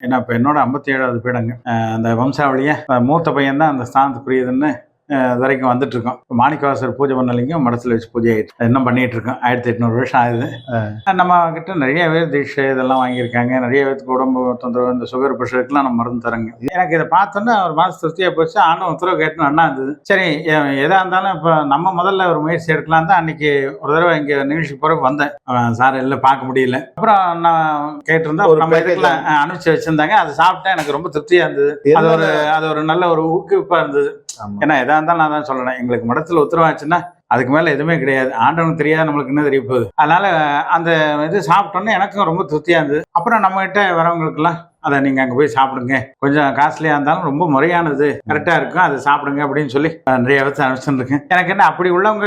ஏன்னா இப்போ என்னோட ஐம்பத்தி ஏழாவது பீடங்க. அந்த வம்சாவளியை மூத்த பையன் தான் அந்த ஸ்தானத்துக்குரியதுன்னு வரைக்கும் வந்துட்டு இருக்கோம் இப்போ மாணிக்கவாசர் பூஜை பண்ணலைங்க மடத்தில் வச்சு பூஜை ஆயிட்டு அது இன்னும் பண்ணிட்டு இருக்கோம் ஆயிரத்தி எட்நூறு வருஷம் ஆகுது. நம்ம கிட்ட நிறைய பேர் தீட்சை இதெல்லாம் வாங்கியிருக்காங்க. நிறைய பேருக்கு உடம்பு தொந்தரவு இந்த சுகர் ப்ரெஷருக்குலாம் நம்ம மருந்து தரங்க எனக்கு இதை பார்த்தோன்னா ஒரு மாதம் திருப்தியாக போச்சு. ஆனும் உத்தரவு கேட்டு நல்லா இருந்தது. சரி எ- எதா இருந்தாலும் இப்போ நம்ம முதல்ல ஒரு முயற்சி எடுக்கலாம் தான் அன்னைக்கு ஒரு தடவை இங்கே நிகழ்ச்சி பிறகு வந்தேன். சார் எல்லாம் பார்க்க முடியல. அப்புறம் நான் கேட்டிருந்தா ஒரு நம்ம இதுக்கெல்லாம் அனுப்பிச்சு வச்சிருந்தாங்க. அதை சாப்பிட்டேன். எனக்கு ரொம்ப திருப்தியா இருந்தது. அது ஒரு அது ஒரு நல்ல ஒரு ஊக்குவிப்பா இருந்தது. ஏன்னா எதா இருந்தாலும் நான் தான் சொல்லணும். எங்களுக்கு மடத்துல உத்தரவாச்சுன்னா அதுக்கு மேல எதுவுமே கிடையாது. ஆண்டவனுக்கு தெரியாது நம்மளுக்கு என்ன தெரிய போகுது? அதனால அந்த இது சாப்பிட்டோன்னே எனக்கும் ரொம்ப திருப்தியா இருந்தது. அப்புறம் நம்ம கிட்ட வரவங்களுக்குலாம் அதை நீங்க அங்க போய் சாப்பிடுங்க. கொஞ்சம் காஸ்ட்லியா இருந்தாலும் ரொம்ப முறையானது. கரெக்டா இருக்கும். அதை சாப்பிடுங்க அப்படின்னு சொல்லி நிறைய இடத்துல அனுப்பிச்சிருக்கேன் எனக்கு என்ன அப்படி உள்ளவங்க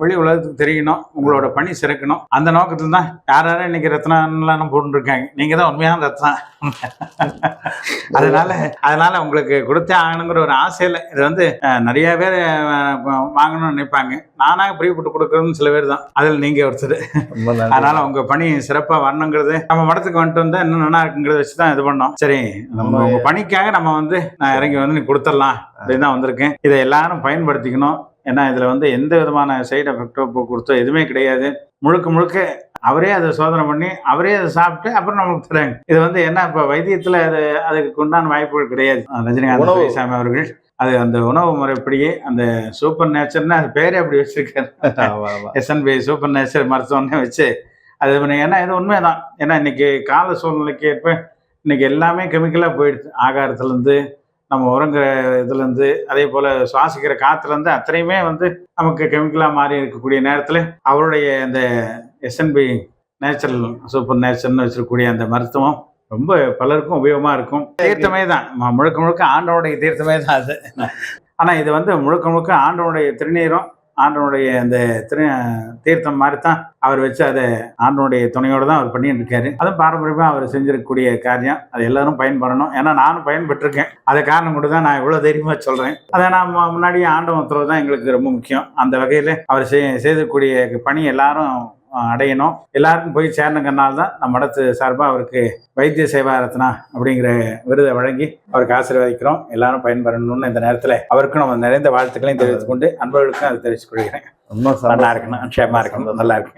வெளி உலகத்துக்கு தெரியணும். உங்களோட பணி சிறக்கணும். அந்த நோக்கத்துல தான் யார் யாரும் இன்னைக்கு ரத்னான்லாம் போட்டுருக்காங்க. நீங்க தான் உண்மையான ரத்னம் அதனால அதனால உங்களுக்கு கொடுத்தே ஆகணுங்கிற ஒரு ஆசையில இது வந்து நிறைய பேர் வாங்கணும்னு நினைப்பாங்க. நானாக பிரியப்பட்டு கொடுக்கறதுன்னு சில பேர் தான். அதில் நீங்க ஒருத்தர். அதனால உங்க பணி சிறப்பா வரணுங்கிறது நம்ம மடத்துக்கு வந்துட்டு வந்தா இன்னும் நல்லா இருக்குங்கிறத வச்சு தான் இது பண்ணோம். சரி நம்ம உங்க பணிக்காக நம்ம வந்து நான் இறங்கி வந்து நீ கொடுத்துடலாம் அப்படின்னு தான் வந்திருக்கேன். இதை எல்லாரும் பயன்படுத்திக்கணும். ஏன்னா இதுல வந்து எந்த விதமான சைடு எஃபெக்டோ கொடுத்தோ எதுவுமே கிடையாது. முழுக்க முழுக்க அவரே அதை சோதனை பண்ணி அவரே அதை சாப்பிட்டு அப்புறம் நமக்கு தராங்க இது வந்து என்ன இப்போ வைத்தியத்தில் அது அதுக்கு உண்டான வாய்ப்புகள் கிடையாது. ரஜினிகாந்த். துரைசாமி அவர்கள் அது அந்த உணவு முறைப்படியே அந்த சூப்பர் நேச்சர்னு அது பேரே அப்படி வச்சிருக்காரு. எஸ்என்பி சூப்பர் நேச்சர் மருத்துவம்னு வச்சு அது ஏன்னா இது உண்மைதான். ஏன்னா இன்னைக்கு கால சூழ்நிலைக்கு ஏற்ப இன்னைக்கு எல்லாமே கெமிக்கலாக போயிடுது ஆகாரத்துலேருந்து நம்ம உறங்குற இதுலேருந்து அதே போல் சுவாசிக்கிற காற்றுலேருந்து அத்தனையுமே வந்து நமக்கு கெமிக்கலாக மாறி இருக்கக்கூடிய நேரத்தில் அவருடைய இந்த எஸ்என்பி நேச்சுரல் சூப்பர் நேச்சர்னு வச்சுருக்கக்கூடிய அந்த மருத்துவம் ரொம்ப பலருக்கும் உபயோகமாக இருக்கும். தீர்த்தமே தான். முழுக்க முழுக்க ஆண்டவனுடைய தீர்த்தமே தான் அது. ஆனால் இது வந்து முழுக்க முழுக்க ஆண்டவனுடைய திருநீரும் ஆண்டவனுடைய அந்த திரு தீர்த்தம் மாதிரி தான் அவர் வச்சு அதை ஆண்டவனுடைய துணையோடு தான் அவர் பண்ணிட்டு இருக்காரு அதுவும் பாரம்பரியமாக அவர் செஞ்சிருக்கக்கூடிய காரியம். அது எல்லாரும் பயன்படணும். ஏன்னா நானும் பயன்பட்டிருக்கேன் அதை காரணம் கூட தான் நான் இவ்வளோ தைரியமாக சொல்கிறேன் அதை நான் முன்னாடியே ஆண்டவன் உத்தரவு தான் எங்களுக்கு ரொம்ப முக்கியம். அந்த வகையில் அவர் செய் செய்தக்கூடிய பணி எல்லாரும் அடையணும். எல்லாருக்கும் போய் சேரணுங்கிறனால தான் நம்ம மடத்து சார்பாக அவருக்கு வைத்திய சேவா ரத்னா அப்படிங்கிற விருதை வழங்கி அவருக்கு ஆசீர்வதிக்கிறோம். எல்லாரும் பயன்பெறணும்னு இந்த நேரத்தில் அவருக்கும் நம்ம நிறைந்த வாழ்த்துக்களையும் தெரிவித்துக் கொண்டு அன்பர்களுக்கும் அதை தெரிவித்துக் கொள்கிறேன். ரொம்ப நல்லா. இருக்கணும். க்ஷேமா இருக்கணும். நல்லா இருக்கேன்